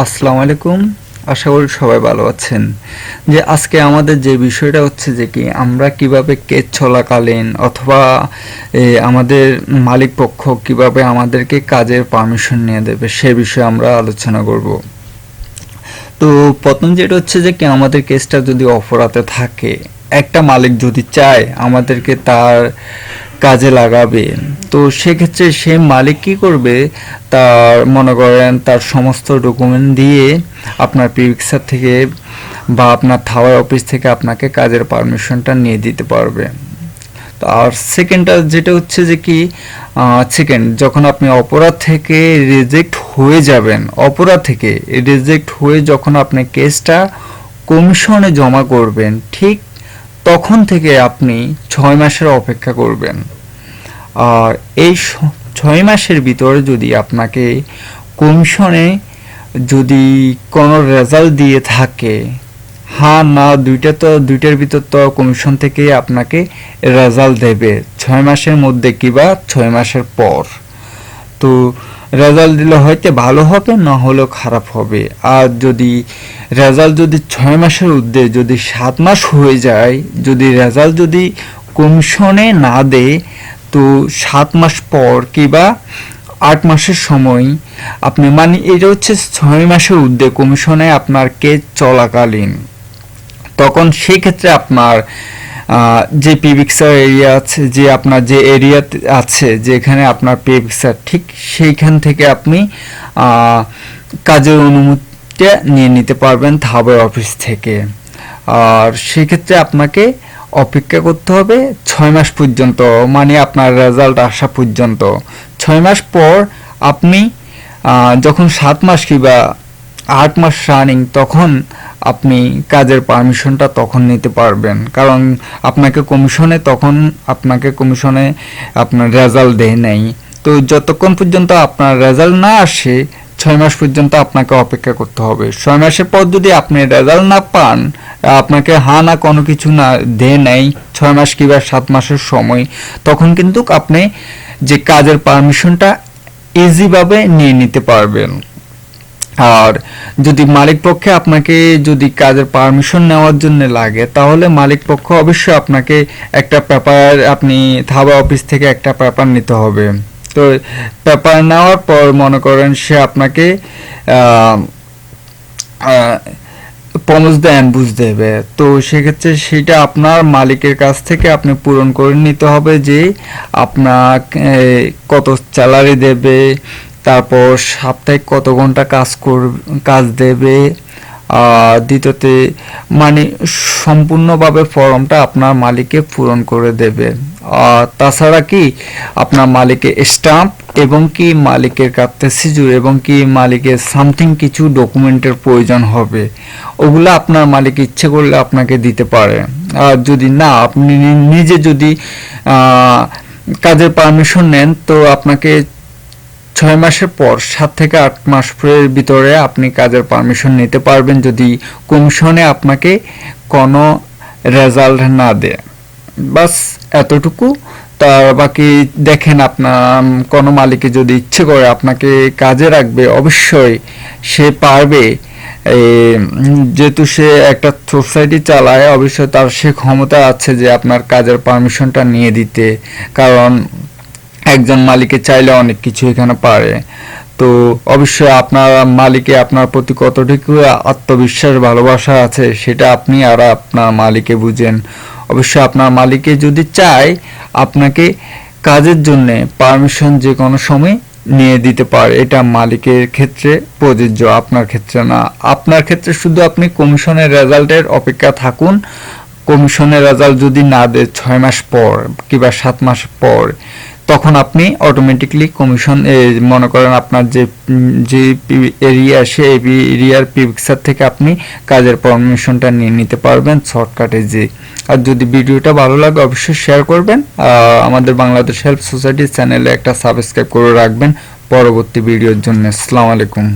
আসসালামু আলাইকুম। আশা করি সবাই ভালো আছেন। যে আজকে আমাদের যে বিষয়টা হচ্ছে যে কি, আমরা কীভাবে কেস চলাকালীন অথবা আমাদের মালিক পক্ষ কীভাবে আমাদেরকে কাজের পারমিশন নিয়ে দেবে সে বিষয়ে আমরা আলোচনা করব। তো প্রথম যেটা হচ্ছে যে কি, আমাদের কেসটা যদি অপরাধে থাকে, একটা মালিক যদি চায় আমাদেরকে তার কাজে লাগাবে তো সেক্ষেত্রে সে মালিক কি করবে? তার, মনে করেন, তার সমস্ত ডকুমেন্ট দিয়ে আপনার পিক্সার থেকে বা আপনার থাওয়ার অফিস থেকে আপনাকে কাজের পারমিশনটা নিয়ে দিতে পারবে। আর সেকেন্ডটা যেটা হচ্ছে যে কি সেকেন্ড যখন আপনি অপরাধ থেকে রিজেক্ট হয়ে যাবেন, অপরাধ থেকে রিজেক্ট হয়ে যখন আপনি কেসটা কমিশনে জমা করবেন, ঠিক তখন থেকে আপনি ছয় মাসের অপেক্ষা করবেন। আর এই ছয় মাসের ভিতরে যদি আপনাকে কমিশনে যদি কোনো রেজাল্ট দিয়ে থাকে হ্যাঁ না, দুইটা তো, দুইটার ভিতর তো কমিশন থেকে আপনাকে রেজাল্ট দেবে। ছয় মাসের মধ্যে কিবা ছয় মাসের পর। তো রেজাল্ট দিলে হয়তো ভালো হবে, না হলেও খারাপ হবে। আর যদি রেজাল্ট যদি ছয় মাসের ঊর্ধ্বে যদি সাত মাস হয়ে যায়, যদি রেজাল্ট যদি কমিশনে না দেয়, তো সাত মাস পর কিবা আট মাসের সময় আপনি মানে এটা হচ্ছে ছয় মাসের ঊর্ধ্বে কমিশনে আপনার কেস চলাকালীন। তখন সেই ক্ষেত্রে আপনার যে পিভিক্সার এরিয়া আছে, যে আপনার যে এরিয়া আছে, যেখানে আপনার পিভিক্সার ঠিক সেইখান থেকে আপনি কাজের অনুমতিটা নিয়ে নিতে পারবেন থাবার অফিস থেকে। আর সেক্ষেত্রে আপনাকে অপেক্ষা করতে হবে ছয় মাস পর্যন্ত মানে আপনার রেজাল্ট আসা পর্যন্ত। ছয় মাস পর আপনি যখন সাত মাস কিংবা আট মাস রানিং তখন আপনি কাজের পারমিশনটা তখন নিতে পারবেন। কারণ আপনাকে কমিশনে তখন আপনাকে কমিশনে আপনার রেজাল্ট দেয় নাই। তো যতক্ষণ পর্যন্ত আপনার রেজাল্ট না আসে, ছয় মাস পর্যন্ত আপনাকে অপেক্ষা করতে হবে। ছয় মাসের পর যদি আপনি রেজাল্ট না পান, আপনাকে হা না কোনো কিছু না দেয় নেই, ছয় মাস কিংবা সাত মাসের সময়, তখন কিন্তু আপনি যে কাজের পারমিশনটা ইজিভাবে নিয়ে নিতে পারবেন। আর যদি মালিক পক্ষে আপনাকে যদি কাজের পারমিশন নেওয়ার জন্য লাগে, তাহলে মালিক পক্ষ অবশ্যই আপনাকে একটা পেপার আপনি থাবা অফিস থেকে একটা পেপার নিতে হবে। তো পেপার নেওয়ার পর মনে করেন সে আপনাকে পমস দেন বুঝ দেবে। তো সেক্ষেত্রে সেটা আপনার মালিকের কাছ থেকে আপনি পূরণ করে নিতে হবে যে আপনার কত স্যালারি দেবে তারপর সাপ্তাহিক কত ঘণ্টা কাজ কর কাজ দেবে দ্বিতীয়তে মানে সম্পূর্ণভাবে ফর্মটা আপনার মালিককে পূরণ করে দেবে। তাছাড়া কি আপনার মালিকের স্টাম্প এবং কি মালিকের কাছে সিজুর এবং কি মালিকের সামথিং কিছু ডকুমেন্টের প্রয়োজন হবে, ওগুলো আপনার মালিক ইচ্ছে করলে আপনাকে দিতে পারে। আর যদি না, আপনি নিজে যদি কাজের পারমিশন নেন, তো আপনাকে ছয় মাসের পর সাত থেকে আট মাসের ভিতরে আপনি কাজের পারমিশন নিতে পারবেন যদি কমিশনে আপনাকে কোনো রেজাল্ট না দেয়। বাস এতটুকু। তার বাকি দেখেন আপনার কোনো মালিকে যদি ইচ্ছে করে আপনাকে কাজে রাখবে, অবশ্যই সে পারবে। যেহেতু সে একটা সোসাইটি চালায়, অবশ্যই তার সে ক্ষমতা আছে যে আপনার কাজের পারমিশনটা নিয়ে দিতে। কারণ একজন মালিকে চাইলে অনেক কিছু এখানে পারে। তো অবশ্যই আপনার মালিকে আপনার প্রতি কতটুকু আত্মবিশ্বাস, ভালোবাসা আছে সেটা আপনি আর আপনার মালিকে বুঝেন। অবশ্যই আপনার মালিকে যদি চায়, আপনাকে কাজের জন্য পারমিশন যে কোনো সময় নিয়ে দিতে পারে। এটা মালিকের ক্ষেত্রে প্রযোজ্য, আপনার ক্ষেত্রে না। আপনার ক্ষেত্রে শুধু আপনি কমিশনের রেজাল্টের অপেক্ষা থাকুন। কমিশনের রেজাল্ট যদি না দেয় ছয় মাস পর কিংবা সাত মাস পর তখন আপনি অটোমেটিকলি কমিশন মনে করেন আপনার যে যে এরিয়া সে এরিয়ার পিক্সার থেকে আপনি কাজের পারমিশনটা নিয়ে নিতে পারবেন শর্টকাটে যে আর যদি ভিডিওটা ভালো লাগে অবশ্যই শেয়ার করবেন। আমাদের বাংলাদেশ হেল্প সোসাইটি চ্যানেলে একটা সাবস্ক্রাইব করে রাখবেন। পরবর্তী ভিডিওর জন্য। আসসালামু আলাইকুম।